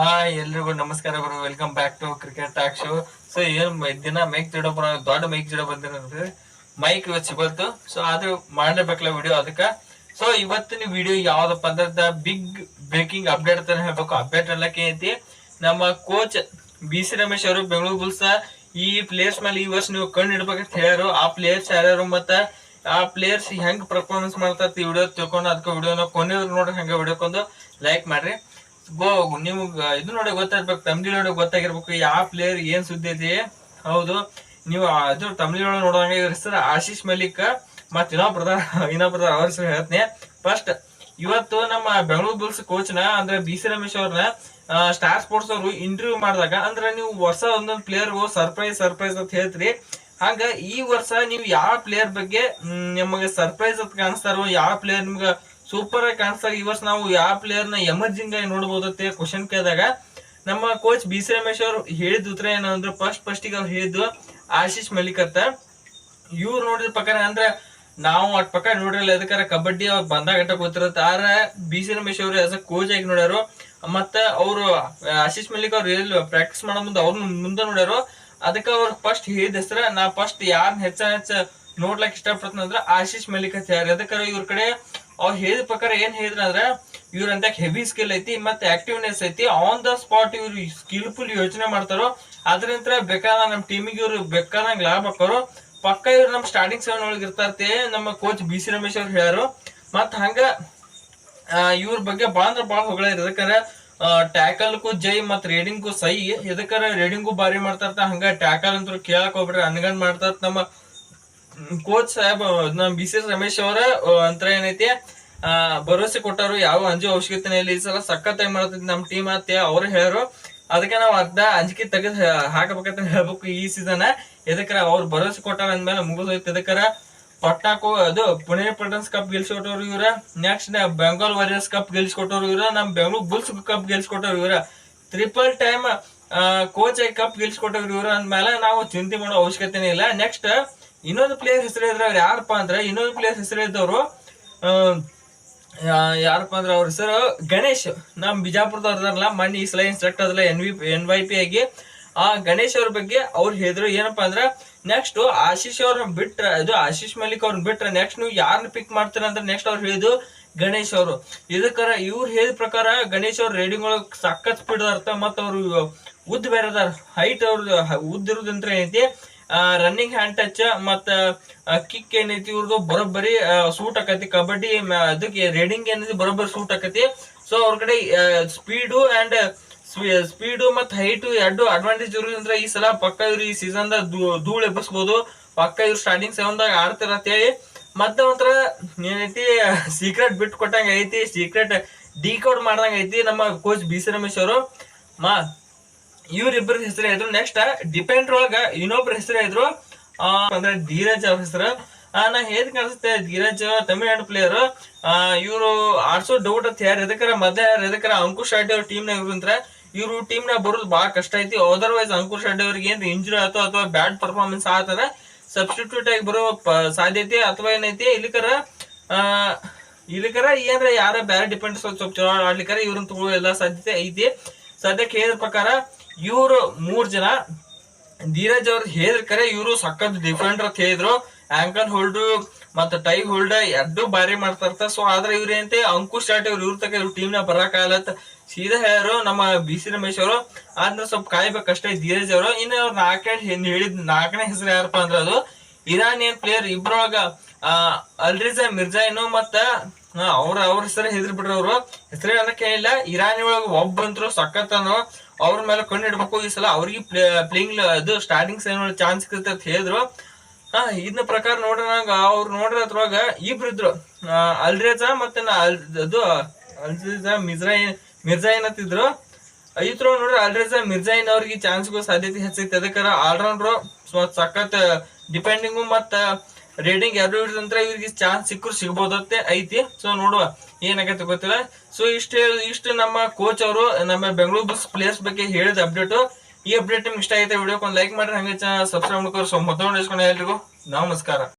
Hi ಎಲ್ರಿಗೂ ನಮಸ್ಕಾರ ಗುರು. Welcome back to cricket talk show so ಏನ್ ದಿನ ಮೈಕ್ ಜಿಡೋ ದೊಡ್ಡ ಮೈಕ್ ಜಿಡೋ ಬಂದಿರೋದು. ಮೈಕ್ ಇವತ್ತು ಸಿಗಲ್ತು ಸೊ ಅದು ಮಾಡಬೇಕಲ್ಲ ವಿಡಿಯೋ ಅದಕ್ಕೆ. ಸೊ ಇವತ್ತಿನ ವಿಡಿಯೋ ಯಾವ್ದಪ್ಪ ಅಂದ್ರೆ ಬಿಗ್ ಬ್ರೇಕಿಂಗ್ ಅಪ್ಡೇಟ್ ಅಂತ ಹೇಳ್ಬೇಕು. ಅಪ್ಡೇಟ್ ಅನ್ನಕ್ಕೆ ಐತಿ ನಮ್ಮ ಕೋಚ್ ಬಿ ಸಿ ರಮೇಶ್ ಅವರು ಬೆಂಗಳೂರು ಬುಲ್ಸ್ ಈ ಪ್ಲೇಯರ್ಸ್ ಮೇಲೆ ಈ ವರ್ಷ ನೀವು ಕಣ್ಣು ಇಡ್ಬೇಕಂತ ಹೇಳ್ಯಾರು. ಆ ಪ್ಲೇಯರ್ಸ್ ಯಾರ್ಯಾರು ಮತ್ತ ಆ ಪ್ಲೇಯರ್ಸ್ ಹೆಂಗ್ ಪರ್ಫಾರ್ಮೆನ್ಸ್ ಮಾಡ್ತಾರೆ ವಿಡಿಯೋ ತಿಳ್ಕೊಂಡು ಅದಕ್ಕೆ ವಿಡಿಯೋನ ಕೊನೆಯವ್ರು ನೋಡಿ ಹಂಗೆ ವಿಡಿಯೋಕೊಂದು ಲೈಕ್ ಮಾಡ್ರಿ. ನಿಮ್ಗ್ ಇದು ನೋಡಿ ಗೊತ್ತಾಗ್ಬೇಕು ತಮಿಳ್ ನೋಡಿ ಗೊತ್ತಾಗಿರ್ಬೇಕು ಯಾವ ಪ್ಲೇಯರ್ ಏನ್ ಸುದ್ದಿ ಐತಿ? ಹೌದು, ನೀವು ಅದು ತಮಿಳ್ ಒಳಗೆ ನೋಡುವಾಗ ಇವ್ರ ಹೆಸರು ಆಶೀಶ್ ಮಲಿಕ್ ಪ್ರಧಾನ ಪ್ರಧಾನ, ಅವ್ರ ಹೆಸರು ಹೇಳ್ತೀನಿ. ಫಸ್ಟ್ ಇವತ್ತು ನಮ್ಮ ಬೆಂಗಳೂರು ಬುಲ್ಸ್ ಕೋಚ್ನ, ಅಂದ್ರೆ ಬಿ ಸಿ ರಮೇಶ್ ಅವ್ರನ್ನ ಸ್ಟಾರ್ ಸ್ಪೋರ್ಟ್ಸ್ ಅವರು ಇಂಟರ್ವ್ಯೂ ಮಾಡಿದಾಗ, ಅಂದ್ರೆ ನೀವು ವರ್ಷ ಒಂದೊಂದು ಪ್ಲೇಯರ್ ಸರ್ಪ್ರೈಸ್ ಸರ್ಪ್ರೈಸ್ ಅಂತ ಹೇಳ್ತೀರಿ. ಹಂಗ ಈ ವರ್ಷ ನೀವು ಯಾವ ಪ್ಲೇಯರ್ ಬಗ್ಗೆ ನಿಮಗೆ ಸರ್ಪ್ರೈಸ್ ಅಂತ ಕಾಣಿಸ್ತಾರೋ ಯಾವ ಪ್ಲೇಯರ್ ನಿಮ್ಗೆ ಸೂಪರ್ ಆಗಿ ಕಾಣಿಸ್ತಾರೆ ಈ ವರ್ಷ ನಾವು ಯಾವ ಪ್ಲೇಯರ್ನ ಎಮರ್ಜಿಂಗ್ ಆಗಿ ನೋಡ್ಬೋದತ್ತೆ ಕ್ವಶನ್ ಕೇಳಿದಾಗ, ನಮ್ಮ ಕೋಚ್ ಬಿ ಸಿ ರಮೇಶ್ ಅವರು ಹೇಳಿದ ಉತ್ತರ ಏನಂದ್ರೆ ಅಂದ್ರೆ ಫಸ್ಟ್ ಫಸ್ಟಿಗೆ ಅವ್ರು ಹೇಳಿದ್ದು ಆಶೀಶ್ ಮಲಿಕ್ ಅಂತ ಇವ್ರು ನೋಡಿದ ಪ್ರಕಾರ ಅಂದ್ರೆ ನಾವು ಅಟ್ ಪಕ್ಕ ನೋಡಿರಲ್ಲ ಅದಕ್ಕಾರ ಕಬಡ್ಡಿ ಅವ್ರು ಬಂದಾಗ ಗೊತ್ತಿರತ್ತೆ. ಆರ ಬಿ ಸಿ ರಮೇಶ್ ಅವರು ಆಸ್ ಅ ಕೋಚ್ ಆಗಿ ನೋಡ್ಯಾರು. ಮತ್ತ ಅವರು ಆಶೀಶ್ ಮಲ್ಲಿಕ್ ಅವ್ರು ಎಲ್ಲಿ ಪ್ರಾಕ್ಟೀಸ್ ಮಾಡೋ ಮುಂದೆ ಅವ್ರು ಮುಂದೆ ನೋಡ್ಯಾರು. ಅದಕ್ಕೆ ಅವ್ರು ಫಸ್ಟ್ ಹೇಳಿದ ಹೆಸರ, ನಾ ಫಸ್ಟ್ ಯಾರನ್ನ ಹೆಚ್ಚ ಹೆಚ್ಚ ನೋಡ್ಲಕ್ ಇಷ್ಟಪಡ್ತೀನಿ ಅಂದ್ರೆ ಆಶೀಶ್ ಅಂತ ಯಾರು? ಅದಕ್ಕೆ ಇವ್ರ ಕಡೆ ಅವ್ರು ಹೇಳಿದ ಪ್ರಕಾರ ಏನ್ ಹೇಳಿದ್ರ ಅಂದ್ರ ಇವ್ರಂತ ಹೆವಿ ಸ್ಕಿಲ್ ಐತಿ, ಮತ್ತೆ ಆಕ್ಟಿವ್ನೆಸ್ ಐತಿ. ಆನ್ ದ ಸ್ಪಾಟ್ ಇವ್ರು ಸ್ಕಿಲ್ಫುಲ್ ಯೋಚನೆ ಮಾಡ್ತಾರೋ ಅದ್ರಿಂದ ಬೇಕಾದ ನಮ್ಮ ಟೀಮಿಗೆ ಇವ್ರು ಬೇಕಾದಂಗ್ ಲಾಭ ಹಾಕೋರು. ಪಕ್ಕ ಇವ್ರು ನಮ್ಮ ಸ್ಟಾರ್ಟಿಂಗ್ ಸೆವೆನ್ ಒಳಗೆ ಇರ್ತಾರತೆ, ನಮ್ಮ ಕೋಚ್ ಬಿ ಸಿ ರಮೇಶ್ ಅವ್ರು ಹೇಳ್ಯಾರು. ಮತ್ತ ಹಂಗ ಇವ್ರ ಬಗ್ಗೆ ಬಾಳ ಅಂದ್ರೆ ಬಾಳ ಹೊಗಳ ಎದಕ್ಕಾರ ಟ್ಯಾಕಲ್ಗೂ ಜೈ ಮತ್ ರೇಡಿಂಗ್ಗೂ ಸೈ. ಎದಕ್ಕಾರ ರೇಡಿಂಗು ಬಾರಿ ಮಾಡ್ತಾರ ಹಂಗ ಟ್ಯಾಕಲ್ ಅಂತ ಕೇಳಕ್ ಹೋಗ್ಬಿಟ್ರೆ ಅನ್ಗಂಡ್ ಮಾಡ್ತಾರ ನಮ್ಮ ಕೋಚ್ ಸಾಹೇಬ್ ನಮ್ ಬಿ ಸಿ ರಮೇಶ್ ಅವರ ಅಂತರ ಏನೈತಿ ಭರವಸೆ ಕೊಟ್ಟಾರು ಯಾವ ಅಂಜು ಅವಶ್ಯಕತೆ ಇಲ್ಲ ಈ ಸಲ. ಸಖತ್ ಏನ್ ಮಾಡತೈತಿ ನಮ್ ಟೀಮ್ ಅಂತ ಅವ್ರು ಹೇಳರು. ಅದಕ್ಕೆ ನಾವು ಅರ್ಧ ಅಂಜಿಕೆ ತೆಗೆದು ಹಾಕಬೇಕಂತ ಹೇಳ್ಬೇಕು ಈ ಸೀಸನ್ ಎದಕ್ಕರ ಅವ್ರು ಭರವಸೆ ಕೊಟ್ಟಾರ ಅಂದ್ಮೇಲೆ ಮುಗಿದೋಯ್ತು ಎದಕ್ಕರ ಪಟ್ನಾಕು ಅದು ಪುಣೆ ಪಟನ್ಸ್ ಕಪ್ ಗೆಲ್ಸ್ಕೊಟ್ಟವ್ರು ಇವ್ರ. ನೆಕ್ಸ್ಟ್ ಬೆಂಗಾಲ್ ವಾರಿಯರ್ಸ್ ಕಪ್ ಗೆಲ್ಸ್ಕೊಟ್ಟವ್ರು ಇವ್ರ. ನಮ್ ಬೆಂಗಳೂರು ಬುಲ್ಸ್ ಕಪ್ ಗೆಲ್ಸ್ಕೊಟ್ಟವ್ರು ಇವ್ರ. ಟ್ರಿಪಲ್ ಟೈಮ್ ಕೋಚ್ ಕಪ್ ಗೆಲ್ಸ್ಕೊಟ್ಟವ್ರು ಇವ್ರ ಅಂದ್ಮೇಲೆ ನಾವು ಚಿಂತೆ ಮಾಡೋ ಅವಶ್ಯಕತೆನೇ ಇಲ್ಲ. ನೆಕ್ಸ್ಟ್ ಇನ್ನೊಂದು ಪ್ಲೇಯರ್ ಹೆಸರು ಇದ್ರೆ ಅವ್ರು ಯಾರಪ್ಪ ಅಂದ್ರೆ, ಇನ್ನೊಂದು ಪ್ಲೇಯರ್ ಹೆಸರು ಇದ್ದವರು ಯಾರಪ್ಪ ಅಂದ್ರೆ ಅವ್ರ ಹೆಸರು ಗಣೇಶ್. ನಮ್ ಬಿಜಾಪುರದವ್ರದಾರಲ್ಲ ಮೊನ್ನೆ ಈ ಸಲ ಇನ್ಸ್ಟ್ರಕ್ಟರ್ ಅದಲ್ಲ N V N Y P ಆಗಿ. ಆ ಗಣೇಶ್ ಅವ್ರ ಬಗ್ಗೆ ಅವ್ರು ಹೇಳಿದ್ರು ಏನಪ್ಪಾ ಅಂದ್ರೆ ನೆಕ್ಸ್ಟ್ ಆಶೀಶ್ ಅವ್ರನ್ನ ಬಿಟ್ರ, ಇದು ಆಶೀಶ್ ಮಲಿಕ್ ಅವ್ರನ್ನ ಬಿಟ್ರೆ ನೆಕ್ಸ್ಟ್ ನೀವು ಯಾರನ್ನ ಪಿಕ್ ಮಾಡ್ತೀರ ಅಂದ್ರೆ ನೆಕ್ಸ್ಟ್ ಅವ್ರು ಹೇಳಿದ್ದು ಗಣೇಶ್ ಅವರು. ಇದಕ್ಕರ ಇವ್ರು ಹೇಳಿದ ಪ್ರಕಾರ ಗಣೇಶ್ ಅವ್ರ ರೇಡಿಂಗ್ ಒಳಗೆ ಸಖತ್ ಸ್ಪೀಡ್ ಅರ್ಥ. ಮತ್ತ ಅವರು ಉದ್ದ ಬೇರೆ ಹೈಟ್ ಅವ್ರದ್ದು ಉದ್ದ ಏನೈತಿ ರನ್ನಿಂಗ್ ಹ್ಯಾಂಡ್ ಟಚ್ ಮತ್ತ ಕಿಕ್ ಏನೈತಿ ಇವ್ರದ್ದು ಬರೋಬ್ಬರಿ ಸೂಟ್ ಆಕತಿ. ಕಬಡ್ಡಿ ಅದಕ್ಕೆ ರೇಡಿಂಗ್ ಏನೈತಿ? ಬರೋಬ್ಬರಿ ಸೂಟ್ ಆಕತಿ. ಸೊ ಅವ್ರ ಕಡೆ ಸ್ಪೀಡು ಅಂಡ್ ಸ್ಪೀಡು ಮತ್ತು ಹೈಟ್ ಎರಡು ಅಡ್ವಾಂಟೇಜ್ ಇರೋದ್ರಿಂದ ಈ ಸಲ ಪಕ್ಕ ಇವ್ರು ಈ ಸೀಸನ್ ಧೂಳು ಎಬ್ಬಿಸ್ಬೋದು. ಪಕ್ಕ ಇವ್ರು ಸ್ಟಾರ್ಟಿಂಗ್ ಸೆವೆನ್ ದಾಗ ಆಡ್ತಾರ ಅಂತೇಳಿ ಮತ್ತೆ ಒಂಥರ ಏನೈತಿ ಸೀಕ್ರೆಟ್ ಬಿಟ್ಟು ಕೊಟ್ಟಂಗ ಐತಿ. ಸೀಕ್ರೆಟ್ ಡಿಕೋಡ್ ಮಾಡ್ದಂಗೆ ಐತಿ ನಮ್ಮ ಕೋಚ್ ಬಿ ಸಿ ರಮೇಶ್ ಅವರು. ಮಾ ಇವ್ರಿಬ್ಬರ ಹೆಸರು ಹೇಳಿದ್ರು ನೆಕ್ಸ್ಟ್ ಡಿಪೆಂಡ್ ಒಳಗ ಇನ್ನೊಬ್ರ ಹೆಸರು ಹೇಳಿದ್ರು ಅಂದ್ರೆ ಧೀರಜ್ ಅವ್ರ ಹೆಸರು. ನಾ ಹೇಗ್ ಕಾಣಿಸುತ್ತೆ ಧೀರಜ್ ತಮಿಳ್ನಾಡು ಪ್ಲೇಯರ್ ಇವರು ಆಡ್ಸೋ ಡೌಟ್ ಅಂತ ಯಾರು ಎದಕ್ಕಾರ ಮಧ್ಯ, ಯಾರು ಎದಕ್ಕಾರ ಅಂಕುಶ್ ಶೆಟ್ಟಿ ಅವ್ರ ಟೀಮ್ ನಾಗ ಇವ್ರಂದ್ರ ಇವ್ರು ಟೀಮ್ ನಾಗ ಬರೋದು ಬಹಳ ಕಷ್ಟ ಐತಿ. ಅದರ್ವೈಸ್ ಅಂಕುಶ್ ಶೆಟ್ಟಿ ಅವ್ರಿಗೆ ಏನ್ ಇಂಜುರಿ ಆಯ್ತು ಅಥವಾ ಬ್ಯಾಡ್ ಪರ್ಫಾರ್ಮೆನ್ಸ್ ಆತದ ಸಬ್ಸ್ಟಿಟ್ಯೂಟ್ ಆಗಿ ಬರೋ ಸಾಧ್ಯತೆ ಅಥವಾ ಏನೈತಿ? ಇಲ್ಲಿಕರ ಇಲ್ಲಿಕರ ಏನ್ರ ಯಾರ ಬ್ಯಾರೆ ಡಿಪೆಂಡ್ಸ್ ಚಲೋ ಆಡ್ಲಿಕ್ಕಾರ ಇವ್ರನ್ನ ತಗೊಳ್ಳೋ ಎಲ್ಲಾ ಸಾಧ್ಯತೆ ಐತಿ. ಸದ್ಯಕ್ಕೆ ಹೇಳಿದ ಪ್ರಕಾರ ಇವ್ರು ಮೂರ್ ಜನ ಧೀರಜ್ ಅವ್ರ ಹೇಳಿದ್ರೆ ಇವರು ಸಖತ್ ಡಿಫೆಂಡರ್ ಅಂತ ಹೇಳಿದ್ರು. ಆಂಕಲ್ ಹೋಲ್ಡ್ ಮತ್ತೆ ಟೈ ಹೋಲ್ಡ್ ಎರಡು ಬಾರಿ ಮಾಡ್ತಾರ್ತ. ಸೊ ಆದ್ರೆ ಇವ್ರ ಏನಂತೆ ಅಂಕುಶ್ ಶಾಟ್ ಇವ್ರು, ಇವ್ರ ತಕ ಇವ್ರ ಟೀಮ್ನ ಬರಕಾಗಲತ್ತ ಸೀದಾ ಹೇಳ್ಯಾರು ನಮ್ಮ ಬಿ ಸಿ ರಮೇಶ್ ಅವರು ಆದ್ರೆ ಸ್ವಲ್ಪ ಕಾಯ್ಬೇಕಷ್ಟೇ ಧೀರಜ್ ಅವರು. ಇನ್ನು ಅವ್ರ ನಾಲ್ಕನೇ ಹೇಳಿದ್ ನಾಲ್ಕನೇ ಹೆಸರು ಯಾರಪ್ಪ ಅಂದ್ರೆ ಅದು ಇರಾನಿಯನ್ ಪ್ಲೇಯರ್ ಇಬ್ರೊಳಗ ಅಲ್ರಿಜಾ ಮಿರ್ಜಾಯಿನು ಮತ್ತ ಅವ್ರ ಅವ್ರ ಹೆಸರು ಹೆದ್ರಿ ಬಿಡ್ರಿ ಅವ್ರು. ಹೆಸರು ಅನ್ನಕ್ಕೆ ಏನಿಲ್ಲ, ಇರಾನಿ ಒಳಗ ಒಬ್ಬಂತ್ರು ಸಖತ್ತನು ಅವ್ರ ಮೇಲೆ ಕಣ್ಣು ಈ ಸಲ ಅವ್ರಿಗೆ ಪ್ಲೇಯಿಂಗ್ ಅದು ಸ್ಟಾರ್ಟಿಂಗ್ ಸೈನ್ ಚಾನ್ಸ್ ಸಿಗುತ್ತೆ ಅಂತ ಹೇಳಿದ್ರು. ಹಾ ಇದನ್ನ ಪ್ರಕಾರ ನಂಗ, ಅವ್ರು ನೋಡ್ರಿ ಅದ್ರೊಳಗ ಇಬ್ರು ಇದ್ರು ಅಲ್ರೇಜ ಮತ್ತೆ ಅದು, ಅಲ್ರೇಜಾ ಮಿರ್ಜಾ ಮಿರ್ಜಾ ಅಂತಿದ್ರು ಐತ್ರ ನೋಡ್ರಿ ಅಲ್ರೇಜಾ ಮಿರ್ಜಾಯಿನ್ ಅವ್ರಿಗೆ ಚಾನ್ಸ್ಗೂ ಸಾಧ್ಯತೆ ಹೆಚ್ಚೈತೆ ಅದಕ್ಕಾರ ಆಲ್ರೌಂಡ್ರು ಸಖತ್ ಡಿಪೆಂಡಿಂಗು ಮತ್ತ ರೇಟಿಂಗ್ ಎರಡು ನಂತರ ಇವ್ರಿಗೆ ಚಾನ್ಸ್ ಸಿಕ್ಕರು ಸಿಗ್ಬೋದತ್ತೆ ಐತಿ. ಸೊ ನೋಡುವ ಏನಾಗತ್ತೆ ಗೊತ್ತಿಲ್ಲ. ಸೊ ಇಷ್ಟ ಇಷ್ಟು ನಮ್ಮ ಕೋಚ್ ಅವರು ನಮ್ಮ ಬೆಂಗಳೂರು ಬುಲ್ಸ್ ಪ್ಲೇಯರ್ಸ್ ಬಗ್ಗೆ ಹೇಳಿದ ಅಪ್ಡೇಟ್ ಈ ಅಪ್ಡೇಟ್ ನಿಮ್ಗೆ ಇಷ್ಟ ಆಯ್ತಾ ವಿಡಿಯೋಕ್ಕೆ ಒಂದು ಲೈಕ್ ಮಾಡ್ರಿ. ಹಂಗೆ ಸಬ್ಸ್ಕ್ರೈಬ್ ಮಾಡ್ಕೊಂಡು ಸೊ ಮೊದಲು ಎಲ್ರಿಗೂ. ನಮಸ್ಕಾರ.